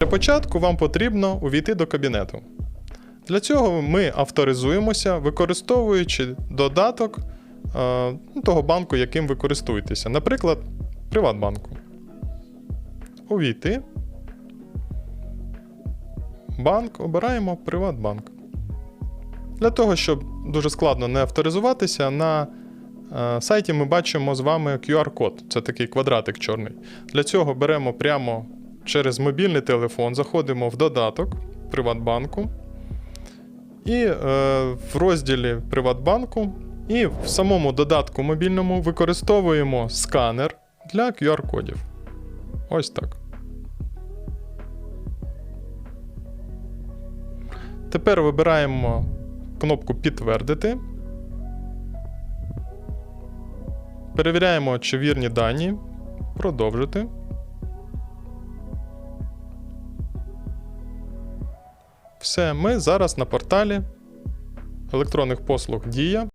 Для початку вам потрібно увійти до кабінету. Для цього ми авторизуємося, використовуючи додаток е, ну, того банку, яким ви користуєтеся. Наприклад, Приватбанку. Увійти. Банк, обираємо Приватбанк. Для того, щоб дуже складно не авторизуватися, на е, сайті ми бачимо з вами QR-код. Це такий квадратик чорний. Для цього беремо прямо через мобільний телефон, заходимо в додаток Приватбанку. І е, в розділі Приватбанку і в самому додатку мобільному використовуємо сканер для QR-кодів. Ось так. Тепер вибираємо кнопку Підтвердити. Перевіряємо, чи вірні дані. Продовжити. Все, ми зараз на порталі електронних послуг Дія.